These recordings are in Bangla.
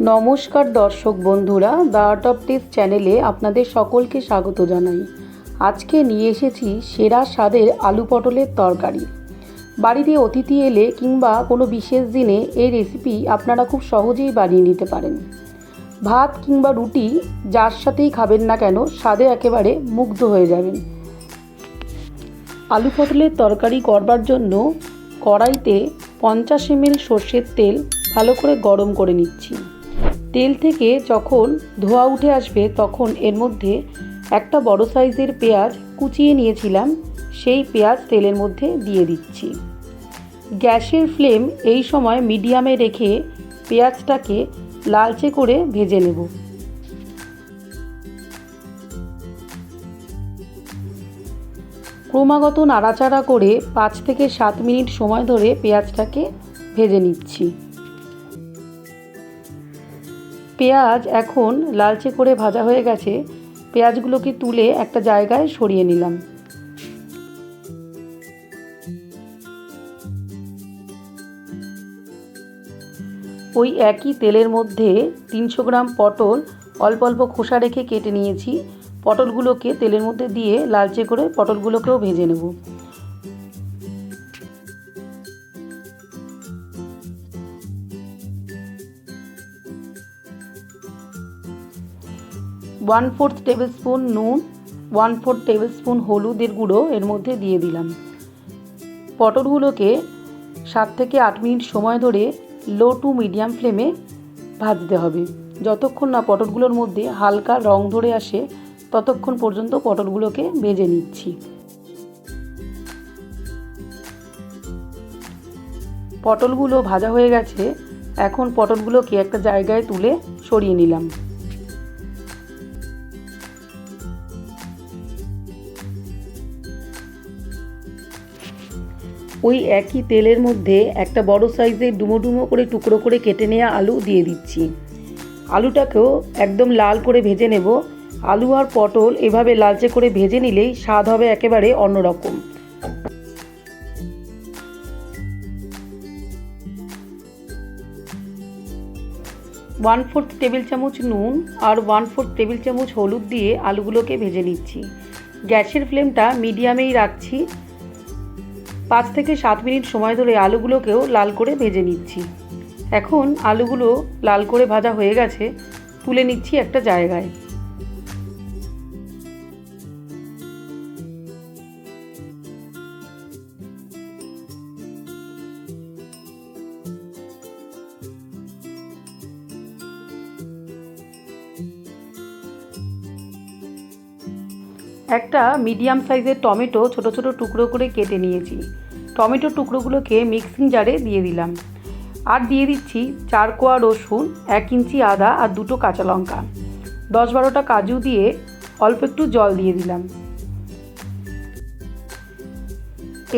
নমস্কার দর্শক বন্ধুরা দ্য আর্ট অফ টেস্ট চ্যানেলে আপনাদের সকলকে স্বাগত জানাই। আজকে নিয়ে এসেছি সেরা স্বাদের আলু পটলের তরকারি। বাড়িতে অতিথি এলে কিংবা কোনো বিশেষ দিনে এই রেসিপি আপনারা খুব সহজেই বানিয়ে নিতে পারেন। ভাত কিংবা রুটি যার সাথেই খাবেন না কেন স্বাদে একেবারে মুগ্ধ হয়ে যাবেন। আলু পটলের তরকারি করবার জন্য কড়াইতে পঞ্চাশ এমএল সর্ষের তেল ভালো করে গরম করে নিচ্ছি। তেল থেকে যখন ধোয়া উঠে আসবে তখন এর মধ্যে একটা বড় সাইজের পেঁয়াজ কুচিয়ে নিয়েছিলাম, সেই পেঁয়াজ তেলের মধ্যে দিয়ে দিচ্ছি। গ্যাসের ফ্লেম এই সময় মিডিয়ামে রেখে পেঁয়াজটাকে লালচে করে ভেজে নেব। ক্রমাগত নাড়াচাড়া করে পাঁচ থেকে সাত মিনিট সময় ধরে পেঁয়াজটাকে ভেজে নিচ্ছি। পেঁয়াজ এখন লালচে করে ভাজা হয়ে গেছে, পেঁয়াজগুলোকে তুলে একটা জায়গায় সরিয়ে নিলাম। ওই একই তেলের মধ্যে তিনশো গ্রাম পটল অল্প অল্প খোসা রেখে কেটে নিয়েছি। পটলগুলোকে তেলের মধ্যে দিয়ে লালচে করে পটলগুলোকেও ভেজে নেব। ওয়ান ফোর্থ টেবিল স্পুন নুন ওয়ান ফোর্থ টেবিল স্পুন হলুদের গুঁড়ো এর মধ্যে দিয়ে দিলাম। পটলগুলোকে সাত থেকে আট মিনিট সময় ধরে লো টু মিডিয়াম ফ্লেমে ভাজতে হবে। যতক্ষণ না পটলগুলোর মধ্যে হালকা রং ধরে আসে, ততক্ষণ পর্যন্ত পটলগুলোকে ভেজে নিচ্ছি। পটলগুলো ভাজা হয়ে গেছে, এখন পটলগুলোকে একটা জায়গায় তুলে সরিয়ে নিলাম। ওই একই তেলের মধ্যে একটা বড় সাইজের ডুমো ডুমো করে টুকরো করে কেটে নেওয়া আলু দিয়ে দিচ্ছি। আলুটাকেও একদম লাল করে ভেজে নেব। আলু আর পটল এভাবে লালচে করে ভেজে নিলেই স্বাদ হবে একেবারে অন্যরকম। ওয়ান ফোর্থ টেবিল চামচ নুন আর ওয়ান ফোর্থ টেবিল চামচ হলুদ দিয়ে আলুগুলোকে ভেজে নিচ্ছি। গ্যাসের ফ্লেমটা মিডিয়ামেই রাখছি। পাঁচ থেকে সাত মিনিট সময় ধরে আলুগুলোকেও লাল করে ভেজে নিচ্ছি। এখন আলুগুলো লাল করে ভাজা হয়ে গেছে, তুলে নিচ্ছি একটা জায়গায়। একটা মিডিয়াম সাইজের টমেটো ছোট ছোট টুকরো করে কেটে নিয়েছি। টমেটো টুকরোগুলোকে মিক্সিং জারে দিয়ে দিলাম। আর দিয়ে দিচ্ছি চার কোয়া রসুন, এক ইঞ্চি আদা আর দুটো কাঁচা লঙ্কা। দশ বারোটা কাজু দিয়ে অল্প একটু জল দিয়ে দিলাম।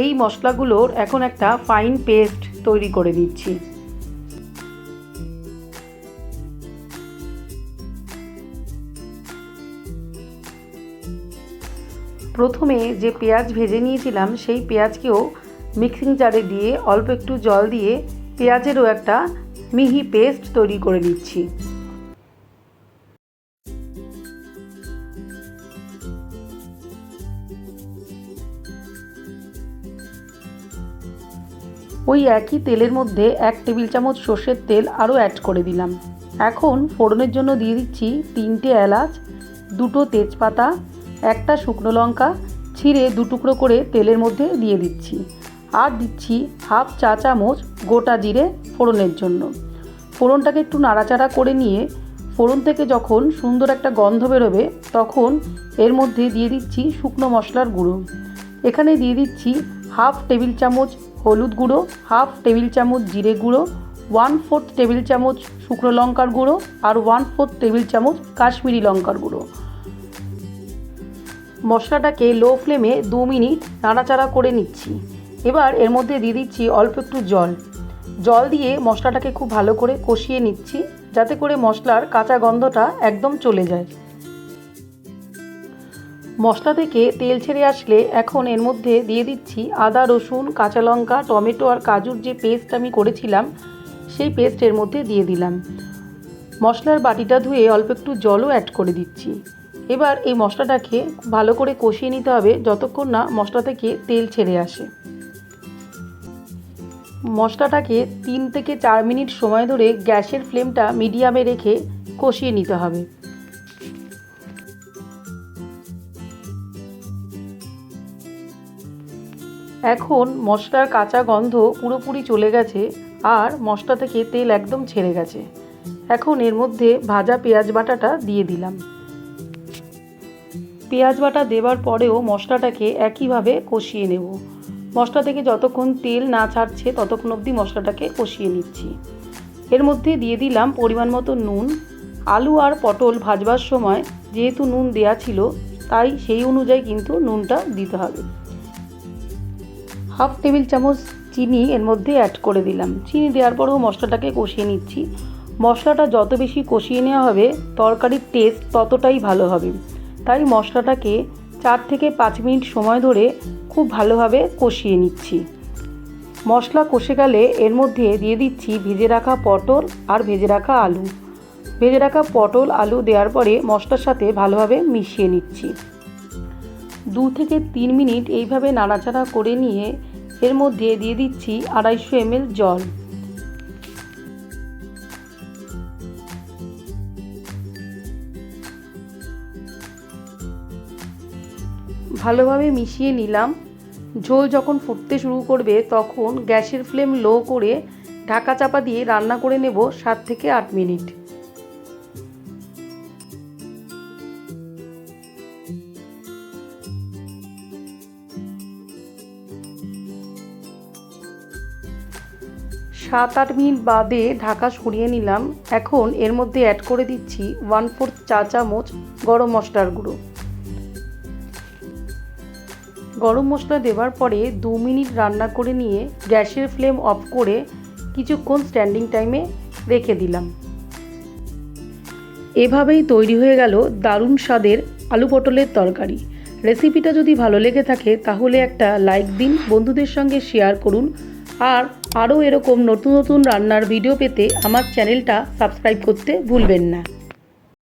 এই মশলাগুলোর এখন একটা ফাইন পেস্ট তৈরি করে নিচ্ছি প্রথমে যে পেঁয়াজ ভেজে নিয়েছিলাম, সেই পেঁয়াজকেও মিক্সিং জারে দিয়ে অল্প একটু জল দিয়ে পেঁয়াজেরও একটা মিহি পেস্ট তৈরি করে নিচ্ছি। ওই একই তেলের মধ্যে এক টেবিল চামচ সর্ষের তেল আরও অ্যাড করে দিলাম। এখন ফোড়নের জন্য দিয়ে দিচ্ছি তিনটে এলাচ, দুটো তেজপাতা, একটা শুকনো লঙ্কা, ছিঁড়ে দু টুকরো করে তেলের মধ্যে দিয়ে দিচ্ছি। আর দিচ্ছি হাফ চা চামচ গোটা জিরে ফোড়নের জন্য। ফোড়নটাকে একটু নাড়াচাড়া করে নিয়ে ফোড়ন থেকে যখন সুন্দর একটা গন্ধ বেরোবে, তখন এর মধ্যে দিয়ে দিচ্ছি শুকনো মশলার গুঁড়ো। এখানে দিয়ে দিচ্ছি হাফ টেবিল চামচ হলুদ গুঁড়ো, হাফ টেবিল চামচ জিরে গুঁড়ো ওয়ান ফোর্থ টেবিল চামচ শুকনো লঙ্কার গুঁড়ো আর ওয়ান ফোর্থ টেবিল চামচ কাশ্মীরি লঙ্কার গুঁড়ো। মশলাটাকে লো ফ্লেমে দু মিনিট নাড়াচাড়া করে নিচ্ছি। এবার এর মধ্যে দিয়ে দিচ্ছি অল্প একটু জল। জল দিয়ে মশলাটাকে খুব ভালো করে কষিয়ে নিচ্ছি, যাতে করে মশলার কাঁচা গন্ধটা একদম চলে যায়। মশলা থেকে তেল ছেড়ে আসলে এখন এর মধ্যে দিয়ে দিচ্ছি আদা, রসুন, কাঁচা লঙ্কা, টমেটো আর কাজুর যে পেস্ট আমি করেছিলাম, সেই পেস্ট এর মধ্যে দিয়ে দিলাম। মশলার বাটিটা ধুয়ে অল্প একটু জলও অ্যাড করে দিচ্ছি। এবার এই মশলাটাকে ভালো করে কষিয়ে নিতে হবে যতক্ষণ না মশলা থেকে তেল ছেড়ে আসে। মশলাটাকে তিন থেকে চার মিনিট সময় ধরে গ্যাসের ফ্লেমটা মিডিয়ামে রেখে কষিয়ে নিতে হবে। এখন মশলার কাঁচা গন্ধ পুরোপুরি চলে গেছে আর মশলা থেকে তেল একদম ছেড়ে গেছে। এখন এর মধ্যে ভাজা পেঁয়াজ বাটাটা দিয়ে দিলাম। পেঁয়াজ বাটা দেওয়ার পরেও মশলাটাকে একইভাবে কষিয়ে নেব। মশলা থেকে যতক্ষণ তেল না ছাড়ছে ততক্ষণ অবধি মশলাটাকে কষিয়ে নিচ্ছি। এর মধ্যে দিয়ে দিলাম পরিমাণ মতো নুন। আলু আর পটল ভাজবার সময় যেহেতু নুন দেয়া ছিল, তাই সেই অনুযায়ী কিন্তু নুনটা দিতে হবে। হাফ টেবিল চামচ চিনি এর মধ্যে অ্যাড করে দিলাম। চিনি দেওয়ার পরেও মশলাটাকে কষিয়ে নিচ্ছি। মশলাটা যত বেশি কষিয়ে নেওয়া হবে, তরকারির টেস্ট ততটাই ভালো হবে। তাই মশলাটাকে চার থেকে পাঁচ মিনিট সময় ধরে খুব ভালোভাবে কষিয়ে নিচ্ছি। মশলা কষে গেলে এর মধ্যে দিয়ে দিচ্ছি ভেজে রাখা পটল আর ভেজে রাখা আলু। ভেজে রাখা পটল, আলু দেওয়ার পরে মশলার সাথে ভালোভাবে মিশিয়ে নিচ্ছি। দু থেকে তিন মিনিট এইভাবে নাড়াচাড়া করে নিয়ে এর মধ্যে দিয়ে দিচ্ছি আড়াইশো এমএল জল। ভালোভাবে মিশিয়ে নিলাম। ঝোল যখন ফুটতে শুরু করবে, তখন গ্যাসের ফ্লেম লো করে ঢাকা চাপা দিয়ে রান্না করে নেব সাত থেকে আট মিনিট। সাত আট মিনিট বাদে ঢাকা সরিয়ে নিলাম। এখন এর মধ্যে অ্যাড করে দিচ্ছি ওয়ান ফোর্থ চা চামচ গরম মশলার গুঁড়ো। গরম মশলা দেওয়ার পরে দু মিনিট রান্না করে নিয়ে গ্যাসের ফ্লেম অফ করে কিছুক্ষণ স্ট্যান্ডিং টাইমে রেখে দিলাম। এভাবেই তৈরি হয়ে গেল দারুণ স্বাদের আলু পটলের তরকারি। রেসিপিটা যদি ভালো লেগে থাকে, তাহলে একটা লাইক দিন, বন্ধুদের সঙ্গে শেয়ার করুন, আর আরও এরকম নতুন নতুন রান্নার ভিডিও পেতে আমার চ্যানেলটা সাবস্ক্রাইব করতে ভুলবেন না।